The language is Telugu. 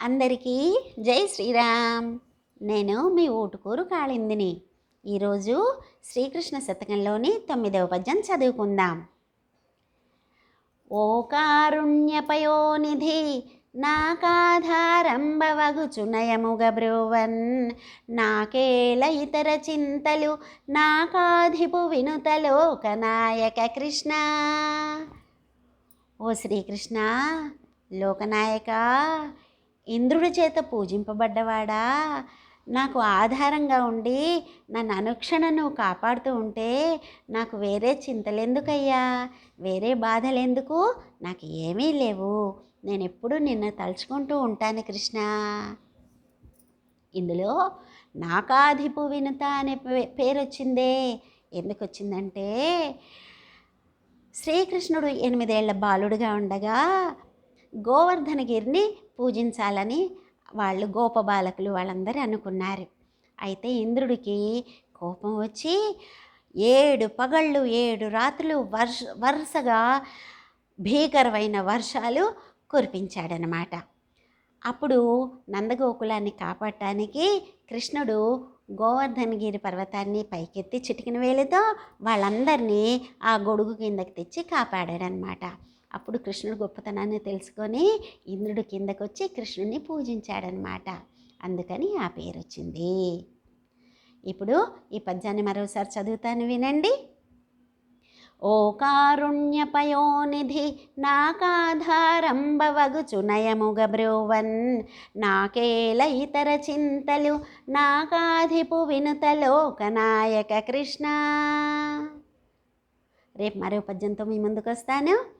అందరికీ జై శ్రీరామ్. నేను మీ ఊటుకూరు కాళిందిని. ఈరోజు శ్రీకృష్ణ శతకంలోని తొమ్మిదవ పద్యం చదువుకుందాం. ఓ కారుణ్యపయోనిధి నాకాధారంబవగుచు నయముగ బ్రువన్ నాకేల ఇతర చింతలు నాకాధిపు వినుతలోక నాయక కృష్ణ. ఓ శ్రీకృష్ణ లోకనాయక ఇంద్రుడి చేత పూజింపబడ్డవాడా? నాకు ఆధారంగా ఉండి నన్ను అనుక్షణ నువ్వు కాపాడుతూ ఉంటే నాకు వేరే చింతలెందుకయ్యా? వేరే బాధలెందుకు? నాకు ఏమీ లేవు. నేను ఎప్పుడూ నిన్ను తలుచుకుంటూ ఉంటాను కృష్ణ. ఇందులో నాకాధిపు వినుత అనే పే- పేరు వచ్చిందే ఎందుకు వచ్చిందంటే శ్రీకృష్ణుడు ఎనిమిదేళ్ళ బాలుడుగా ఉండగా గోవర్ధనగిరిని పూజించాలని వాళ్ళు గోపబాలకులు వాళ్ళందరూ అనుకున్నారు. అయితే ఇంద్రుడికి కోపం వచ్చి ఏడు పగళ్ళు ఏడు రాత్రులు వర్ష వరుసగా భీకరమైన వర్షాలు కురిపించాడనమాట. అప్పుడు నందగోకులాన్ని కాపాడటానికి కృష్ణుడు గోవర్ధనగిరి పర్వతాన్ని పైకెత్తి చిటికిన వేలితో వాళ్ళందరినీ ఆ గొడుగు కిందకి తెచ్చి కాపాడాడనమాట. అప్పుడు కృష్ణుడు గొప్పతనాన్ని తెలుసుకొని ఇంద్రుడు కిందకు వచ్చి కృష్ణుడిని పూజించాడనమాట. అందుకని ఆ పేరు వచ్చింది ఇప్పుడు ఈ పద్యాన్ని మరోసారి చదువుతాను వినండి. ఓ కారుణ్యపయోనిధి నాకాధారంబవగుచు నయముగ బ్రోవన్ నాకేల ఇతర చింతలు నాకాధిపు వినుతలోక నాయక కృష్ణ. రేపు మరో పద్యంతో మీ ముందుకు వస్తాను